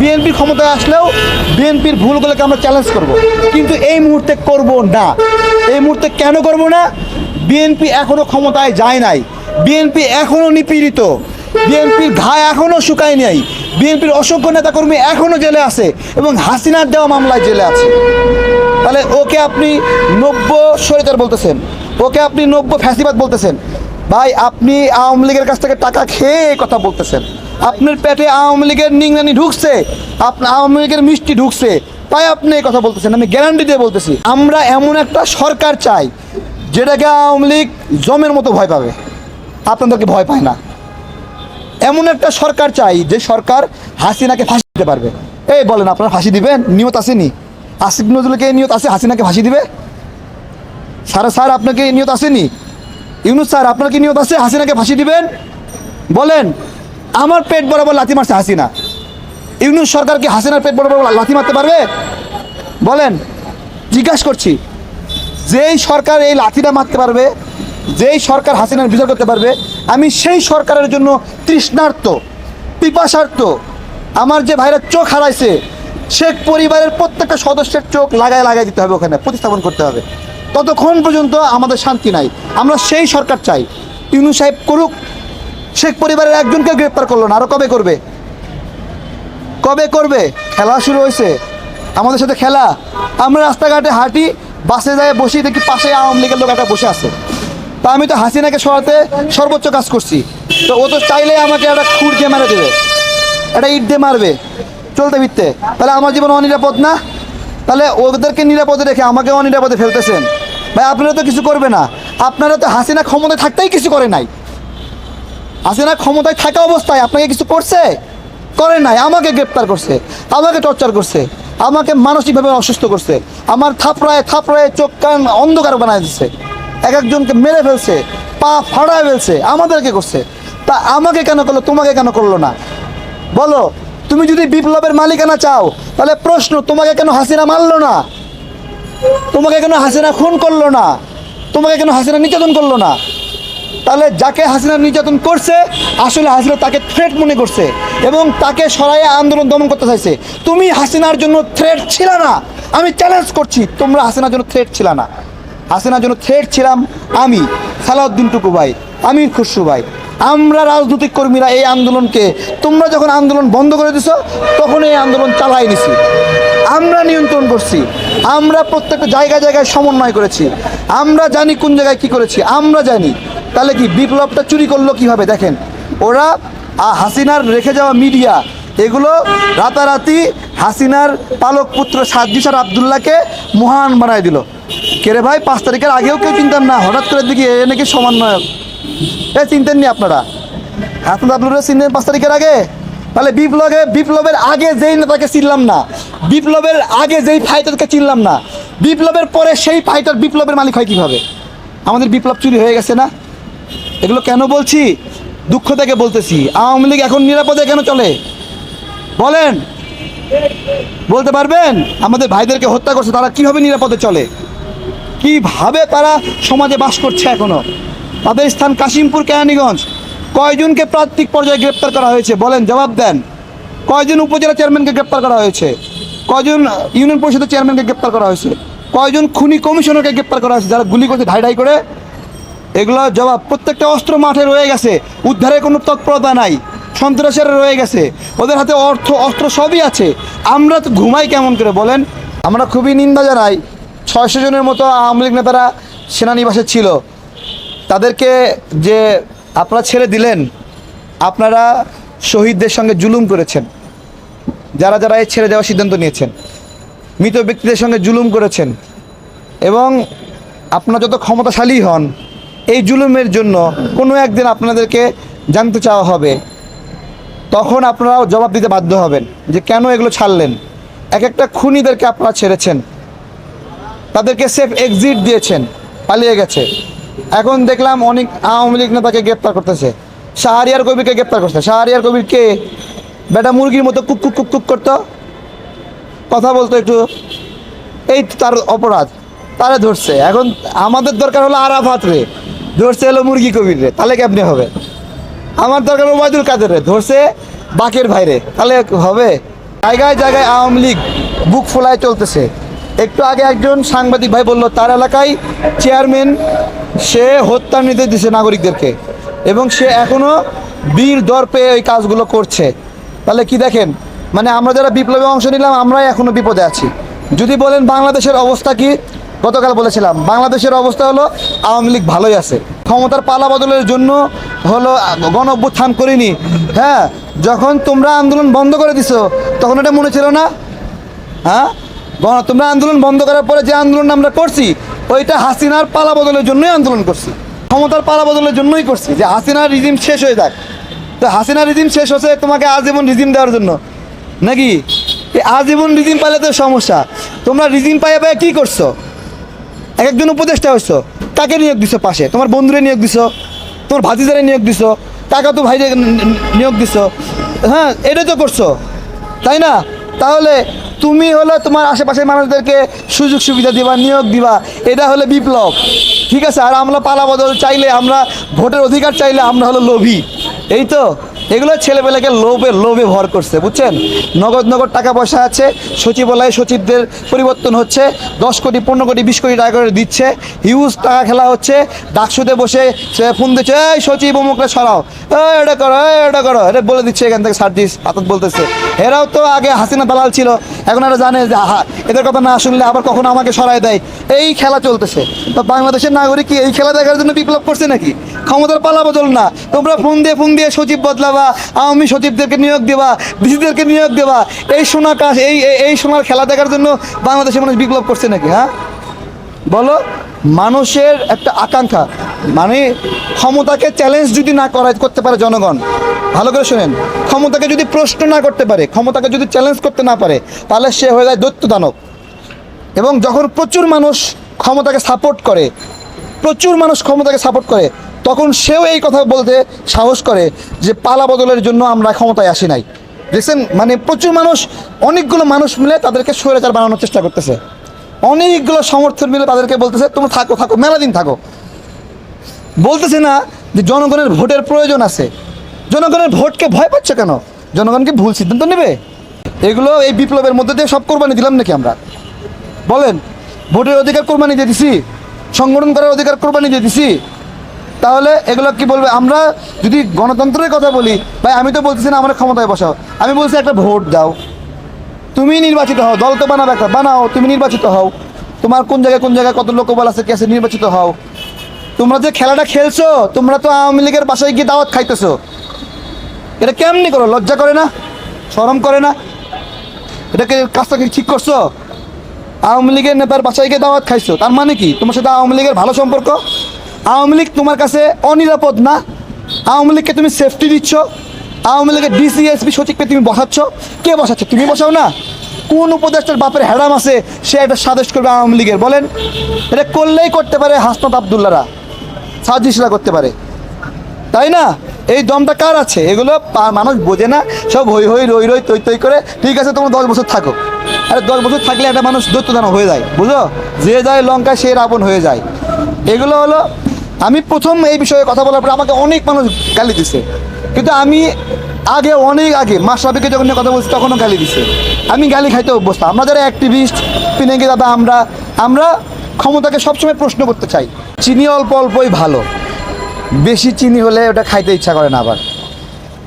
BNP ক্ষমতায় আসলেও বিএনপির ভুলগুলোকে আমরা চ্যালেঞ্জ করব। কিন্তু এই মুহূর্তে করব না। এই মুহূর্তে কেন করব না? বিএনপি এখনও ক্ষমতায় যায় নাই। বিএনপি এখনও নিপীড়িত। বিএনপির ঘা এখনও শুকায় নাই। বিএনপির অসংখ্য নেতাকর্মী এখনও জেলে আছে এবং হাসিনার দেওয়া মামলায় জেলে আছে। তাহলে ওকে আপনি নব্য সরিতার বলতেছেন। ওকে আপনি নব্য ফ্যাসিবাদ বলতেছেন। ভাই, আপনি আওয়ামী লীগের কাছ থেকে টাকা খেয়ে কথা বলতেছেন। আপনার পেটে আওয়ামী লীগের নিংরানি ঢুকছে আপনার আওয়ামী লীগের মিষ্টি ঢুকছে। তাই আপনি এই কথা বলতেছেন, আমি গ্যারান্টি দিয়ে বলতেছি, আমরা এমন একটা সরকার চাই, যেটাকে আওয়ামী লীগ জমের মতো ভয় পাবে। আপনাদেরকে ভয় পায় না। এমন একটা সরকার চাই, যে সরকার হাসিনাকে ফাঁসি দিতে পারবে। এই বলেন, আপনারা ফাঁসি দিবেন? নিয়ত আসেনি আসিফ নজরুলকে এই নিয়ত আছে, হাসিনাকে ফাঁসি দিবে? স্যার স্যার, আপনাকে এই নিয়ত আসেনি ইউনুস স্যার, আপনার কি নিয়ত আছে? হাসিনাকে ফাঁসি দিবেন? বলেন। আমার পেট বরাবর লাথি মারছে হাসিনা। ইউনুস সরকার কি হাসিনার পেট বরাবর লাথি মারতে পারবে? বলেন, জিজ্ঞাসা করছি, যেই সরকার এই লাঠিটা মারতে পারবে, যেই সরকার হাসিনার বিচার করতে পারবে, আমি সেই সরকারের জন্য তৃষ্ণার্ত পিপাসার্থ আমার যে ভাইরা চোখ হারাইছে শেখ পরিবারের প্রত্যেকটা সদস্যের চোখ লাগায় লাগাই দিতে হবে ওখানে, প্রতিস্থাপন করতে হবে। ততক্ষণ পর্যন্ত আমাদের শান্তি নাই। আমরা সেই সরকার চাই। ইউনু সাহেব করুক শেখ পরিবারের একজনকে গ্রেপ্তার করল না আরও কবে করবে? কবে করবে? খেলা শুরু হয়েছে। আমাদের সাথে খেলা। আমরা রাস্তাঘাটে হাঁটি, বাসে যায় বসি দেখি পাশে আওয়ামী লীগের লোক একটা বসে আছে। তা আমি তো হাসিনাকে সরাতে সর্বোচ্চ কাজ করছি। তো ও তো চাইলে আমাকে একটা খুর দিয়ে মেরে দেবে। একটা ইট দিয়ে মারবে। চলতে ফিরতে। তাহলে আমার জীবন অনিরাপদ না? তাহলে ওদেরকে নিরাপদে রেখে আমাকে অনিরাপদে ফেলতেছেন। ভাই, আপনারা তো কিছু করবে না। আপনারা তো হাসিনা ক্ষমতায় থাকতেই কিছু করে নাই। হাসিনা ক্ষমতায় থাকা অবস্থায় আপনাকে কিছু করছে? করে নাই, আমাকে গ্রেপ্তার করছে, আমাকে টর্চার করছে, আমাকে মানসিকভাবে অসুস্থ করছে, আমার থাপড়ায় থাপড়ায় চোখ কান অন্ধকার বানায় দিচ্ছে এক একজনকে মেরে ফেলছে, পা ফাড়ায় ফেলছে, আমাদেরকে করছে। তা আমাকে কেন করল, তোমাকে কেন করল না? বলো, তুমি যদি বিপ্লবের মালিকানা চাও, তাহলে প্রশ্ন, তোমাকে কেন হাসিনা মারলো না? তোমাকে কেন হাসিনা খুন করল না? তোমাকে কেন হাসিনা নির্যাতন করল না? তাহলে যাকে হাসিনা নির্যাতন করছে, আসলে হাসিনা তাকে থ্রেট মনে করছে এবং তাকে সরাইয়ে আন্দোলন দমন করতে চাইছে। তুমি হাসিনার জন্য থ্রেট ছিল না। আমি চ্যালেঞ্জ করছি, তোমরা হাসিনার জন্য থ্রেট ছিল না। হাসিনার জন্য থ্রেট ছিলাম আমি, সালাউদ্দিন টুকু ভাই। আমির খুশু ভাই। আমরা রাজনৈতিক কর্মীরা এই আন্দোলনকে, তোমরা যখন আন্দোলন বন্ধ করে দিছো, তখন এই আন্দোলন চালাই নিছি। আমরা নিয়ন্ত্রণ করছি। আমরা প্রত্যেকটা জায়গায় জায়গায় সমন্বয় করেছি। আমরা জানি কোন জায়গায় কি করেছি। আমরা জানি। তাহলে কি বিপ্লবটা চুরি করল কীভাবে? দেখেন, ওরা হাসিনার রেখে যাওয়া মিডিয়া, এগুলো রাতারাতি হাসিনার পালক পুত্র সাজ্জিসার আবদুল্লাহকে মহান বানায় দিল। কেরে ভাই, পাঁচ তারিখের আগেও কেউ চিনতাম না, হঠাৎ করে দেখি এ নাকি সমন্বয়ক। এ চিনতেন নি আপনারা? হাসান আবদুল্লাহ চিনতেন পাঁচ তারিখের আগে? তাহলে বিপ্লবে, বিপ্লবের আগে যেই নেতাকে চিনলাম না, বিপ্লবের আগে যেই ফাইটারকে চিনলাম না, বিপ্লবের পরে সেই ফাইটার বিপ্লবের মালিক হয় কীভাবে? আমাদের বিপ্লব চুরি হয়ে গেছে না? এগুলো কেন বলছি? দুঃখ থেকে বলতেছি। আওয়ামী লীগ এখন নিরাপদে কেন চলে? বলেন। বলতে পারবেন? আমাদের ভাইদেরকে হত্যা করছে, তারা কীভাবে নিরাপদে চলে? কীভাবে তারা সমাজে বাস করছে এখনও? তাদের স্থান কাশিমপুর, কেরানীগঞ্জ। কয়জনকে প্রান্তিক পর্যায়ে গ্রেপ্তার করা হয়েছে? বলেন, জবাব দেন। কয়জন উপজেলা চেয়ারম্যানকে গ্রেপ্তার করা হয়েছে? কয়জন ইউনিয়ন পরিষদের চেয়ারম্যানকে গ্রেপ্তার করা হয়েছে? কয়জন খুনি কমিশনারকে গ্রেপ্তার করা হয়েছে? যারা গুলি করছে, ঢাই ঢাই করে এগুলো জবাব প্রত্যেকটা অস্ত্র মাঠে রয়ে গেছে। উদ্ধারের কোনো তৎপরতা নাই। সন্ত্রাসেরা রয়ে গেছে। ওদের হাতে অর্থ, অস্ত্র সবই আছে। আমরা তো ঘুমাই কেমন করে বলেন? আমরা খুবই নিন্দা জানাই। ছয়শো জনের মতো আওয়ামী লীগ নেতারা সেনানিবাসে ছিল। তাদেরকে যে আপনারা ছেড়ে দিলেন, আপনারা শহীদদের সঙ্গে জুলুম করেছেন। যারা যারা এই ছেড়ে দেওয়ার সিদ্ধান্ত নিয়েছেন, মৃত ব্যক্তিদের সঙ্গে জুলুম করেছেন। এবং আপনারা যত ক্ষমতাশালী হন এই জুলুমের জন্য কোনো একদিন আপনাদেরকে জানতে চাওয়া হবে। তখন আপনারাও জবাব দিতে বাধ্য হবেন যে কেন এগুলো ছাড়লেন? এক একটা খুনিদেরকে আপনারা ছেড়েছেন। তাদেরকে সেফ এক্সিট দিয়েছেন, পালিয়ে গেছে। এখন দেখলাম অনেক আওয়ামী লীগ নেতাকে গ্রেপ্তার করতেছে। শাহরিয়ার কবিরকে গ্রেপ্তার করছে। শাহরিয়ার কবির কে? বেটা মুরগির মতো কুক কুক কুক কুক করতো? কথা বলতো একটু। এই তার অপরাধ। তারা ধরছে। এখন আমাদের দরকার হলো আরাফাত রে। ধরছে হলো মুরগি কবির রে, তাহলে কেমনি হবে? আমার দরকার ওবায়দুল কাদের রে ধরছে বাকের ভাইরে, তাহলে হবে? জায়গায় জায়গায় আওয়ামী লীগ বুক ফোলায় চলতেছে। একটু আগে একজন সাংবাদিক ভাই বলল, তার এলাকায় চেয়ারম্যান, সে হত্যার নির্দেশ দিছে নাগরিকদেরকে, এবং সে এখনও বীর দর্পে ওই কাজগুলো করছে। তাহলে কি দেখেন? মানে আমরা যারা বিপ্লবে অংশ নিলাম, আমরাই এখনও বিপদে আছি। যদি বলেন বাংলাদেশের অবস্থা কি গতকাল বলেছিলাম, বাংলাদেশের অবস্থা হলো আওয়ামী লীগ ভালোই আছে। ক্ষমতার পালা বদলের জন্য হলো গণ অভ্যুত্থান করিনি। হ্যাঁ যখন তোমরা আন্দোলন বন্ধ করে দিছো, তখন এটা মনে ছিল না? হ্যাঁ? তোমরা আন্দোলন বন্ধ করার পরে যে আন্দোলন আমরা করছি, ওইটা হাসিনার পালা বদলের জন্যই আন্দোলন করছি। ক্ষমতার পালা বদলের জন্যই করছি, যে হাসিনার রিজিম শেষ হয়ে যাক। তো হাসিনার রিজিম শেষ হচ্ছে তোমাকে আজীবন রিজিম দেওয়ার জন্য। নাকি? আজীবন রিজিম পাইলে তো সমস্যা। তোমরা রিজিম পাইয়ে পাইয়ে কী করছ? এক একজন উপদেষ্টা হচ্ছ তাকে নিয়োগ দিছো পাশে, তোমার বন্ধুরে নিয়োগ দিছো, তোমার ভাতিজারে নিয়োগ দিছো টাকা তো ভাইরে নিয়োগ দিছো। হ্যাঁ এটা তো করছ, তাই না? তাহলে তুমি হলো তোমার আশেপাশের মানুষদেরকে সুযোগ সুবিধা দিবা, নিয়োগ দিবা, এটা হলো বিপ্লব। ঠিক আছে, আর আমরা পালা বদল চাইলে, আমরা ভোটের অধিকার চাইলে আমরা হলো লোভী। এই তো? এগুলো ছেলেবেলাকে লোভে লোভে ভর করছে, বুঝছেন? নগদ নগদ টাকা পয়সা আছে, সচিবালয়ে সচিবদের পরিবর্তন হচ্ছে, দশ কোটি, পনেরো কোটি, বিশ কোটি টাকা করে দিচ্ছে হিউজ টাকা খেলা হচ্ছে, ডাকসুতে বসে সে ফোন দিচ্ছে, এই সচিব অমুকটা সরাও এটা করো এটা করো। এটা বলে দিচ্ছে এখান থেকে সার্জিস আতত বলতেছে। এরাও তো আগে হাসিনা দালাল ছিল, এখন এরা জানে যে এদের কথা না শুনলে আবার কখনো আমাকে সরায় দেয়? এই খেলা চলতেছে। তো বাংলাদেশের নাগরিক কি এই খেলা দেখার জন্য বিপ্লব করছে নাকি? ক্ষমতার পালা বদল না। তোমরা ফোন দিয়ে ফোন দিয়ে সচিব বদলাবা আওয়ামী সচিবদেরকে নিয়োগ দেবা ডিসিদেরকে নিয়োগ দেবা। এই সোনা কাজ, এই- এই সোনার খেলা দেখার জন্য বাংলাদেশের মানুষ বিপ্লব করছে নাকি হ্যাঁ? বলো, মানুষের একটা আকাঙ্ক্ষা মানে ক্ষমতাকে চ্যালেঞ্জ যদি না করা, করতে পারে জনগণ। ভালো করে শোনেন, ক্ষমতাকে যদি প্রশ্ন না করতে পারে, ক্ষমতাকে যদি চ্যালেঞ্জ করতে না পারে, তাহলে সে হয়ে যায় দৈত্য দানব এবং যখন প্রচুর মানুষ ক্ষমতাকে সাপোর্ট করে, প্রচুর মানুষ ক্ষমতাকে সাপোর্ট করে তখন সেও এই কথা বলতে সাহস করে যে পালা বদলের জন্য আমরা ক্ষমতায় আসি নাই। দেখছেন? মানে প্রচুর মানুষ, অনেকগুলো মানুষ মিলে তাদেরকে স্বৈরাচার বানানোর চেষ্টা করতেছে। অনেকগুলো সমর্থন মিলে তাদেরকে বলতেছে, তোমরা থাকো থাকো, মেলা দিন থাকো। বলতেছে না যে জনগণের ভোটের প্রয়োজন আছে। জনগণের ভোটকে ভয় পাচ্ছে কেন? জনগণকে ভুল সিদ্ধান্ত নেবে? এগুলো এই বিপ্লবের মধ্যে দিয়ে সব কোরবানি দিলাম নাকি আমরা? বলেন, ভোটের অধিকার কোরবানি দিয়ে দিছি, সংগঠন করার অধিকার কোরবানি দিয়ে দিছি তাহলে এগুলো কি বলবে? আমরা যদি গণতন্ত্রের কথা বলি, ভাই, আমি তো বলতেছি না আমরা ক্ষমতায় বসাও। আমি বলছি একটা ভোট দাও। তুমি নির্বাচিত হও, দল তো বানাবে একটা, বানাও, তুমি নির্বাচিত হও। তোমার কোন জায়গায় কোন জায়গায় কত লোকবল আছে, কে আছে, নির্বাচিত হও। তোমরা যে খেলাটা খেলছো, তোমরা তো আওয়ামী লীগের বাসায় গিয়ে দাওয়াত খাইতেছো। এটা কেমনি করো? লজ্জা করে না? শরম করে না? এটাকে কাজটা কি ঠিক করছ? আওয়ামী লীগের নেতার বাসায় গিয়ে দাওয়াত খাইছো, তার মানে কি? তোমার সাথে আওয়ামী লীগের ভালো সম্পর্ক? আওয়ামী লীগ তোমার কাছে অনিরাপদ না? আওয়ামী লীগকে তুমি সেফটি দিচ্ছ। আওয়ামী লীগের ডিসিএসপি সচিবকে তুমি বসাচ্ছ। কে বসাচ্ছ? তুমি বসাও না? কোন উপদেষ্টার বাপের হ্যাডাম আছে, সে একটা সাদেশ করবে আওয়ামী লীগের? বলেন। এটা করলেই করতে পারে হাসনাত আবদুল্লারা সাজিসরা করতে পারে। তাই না? এই দমটা কার আছে? এগুলো মানুষ বোঝে না। সব হই হই, রই রই, তৈ তৈ করে। ঠিক আছে, তোমরা দশ বছর থাকো। আরে দশ বছর থাকলে একটা মানুষ দৈত্যদান হয়ে যায়। বুঝো? যে যায় লঙ্কা সে রাবণ হয়ে যায়। এগুলো হলো আমি প্রথম এই বিষয়ে কথা বলার পরে আমাকে অনেক মানুষ গালি দিছে। কিন্তু আমি আগে, অনেক আগে মাসরাবিকে যখন নিয়ে কথা বলছি, তখনও গালি দিছে। আমি গালি খাইতে অভ্যস্ত। আমরা যারা অ্যাক্টিভিস্ট পিনেকে দাদা, আমরা আমরা ক্ষমতাকে সবসময় প্রশ্ন করতে চাই। চিনি অল্প অল্পই ভালো। বেশি চিনি হলে ওটা খাইতে ইচ্ছা করে না আবার।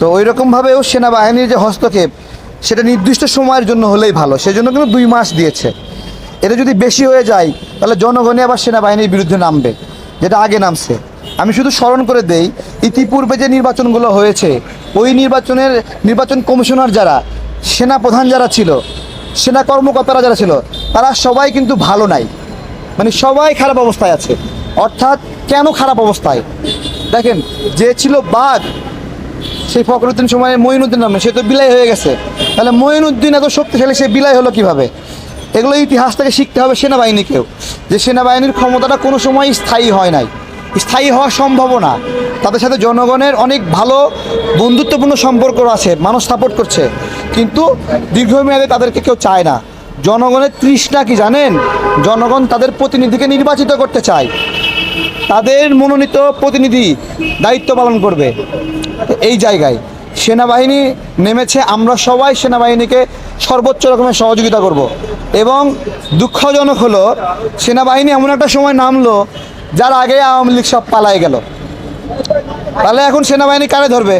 তো ওই রকমভাবেও সেনাবাহিনীর যে হস্তক্ষেপ, সেটা নির্দিষ্ট সময়ের জন্য হলেই ভালো। সেজন্য কিন্তু দুই মাস দিয়েছে। এটা যদি বেশি হয়ে যায়, তাহলে জনগণে আবার সেনাবাহিনীর বিরুদ্ধে নামবে। যেটা আগে নামছে। আমি শুধু স্মরণ করে দেই, ইতিপূর্বে যে নির্বাচনগুলো হয়েছে, ওই নির্বাচনের নির্বাচন কমিশনার যারা, সেনা প্রধান যারা ছিল, সেনা কর্মকর্তারা যারা ছিল, তারা সবাই কিন্তু ভালো নাই। মানে সবাই খারাপ অবস্থায় আছে। অর্থাৎ কেন খারাপ অবস্থায়? দেখেন, যে ছিল বাঘ, সেই ফখরুদ্দিন সময়ে মঈনুদ্দিন নামে, সে তো বিলাই হয়ে গেছে। তাহলে মঈনুদ্দিন এত শক্তিশালী, সে বিলাই হলো কীভাবে? এগুলো ইতিহাস থেকে শিখতে হবে সেনাবাহিনীকেও, যে সেনাবাহিনীর ক্ষমতাটা কোনো সময় স্থায়ী হয় নাই। স্থায়ী হওয়া সম্ভব না। তাদের সাথে জনগণের অনেক ভালো বন্ধুত্বপূর্ণ সম্পর্ক আছে, মানুষ সাপোর্ট করছে। কিন্তু দীর্ঘমেয়াদে তাদেরকে কেউ চায় না। জনগণের তৃষ্ণা কি জানেন? জনগণ তাদের প্রতিনিধিকে নির্বাচিত করতে চায়। তাদের মনোনীত প্রতিনিধি দায়িত্ব পালন করবে। এই জায়গায় সেনাবাহিনী নেমেছে, আমরা সবাই সেনাবাহিনীকে সর্বোচ্চ রকমের সহযোগিতা করব। এবং দুঃখজনক হলো, সেনাবাহিনী এমন একটা সময় নামলো, যার আগে আওয়ামী লীগ সব পালায় গেল। তাহলে এখন সেনাবাহিনী কারে ধরবে?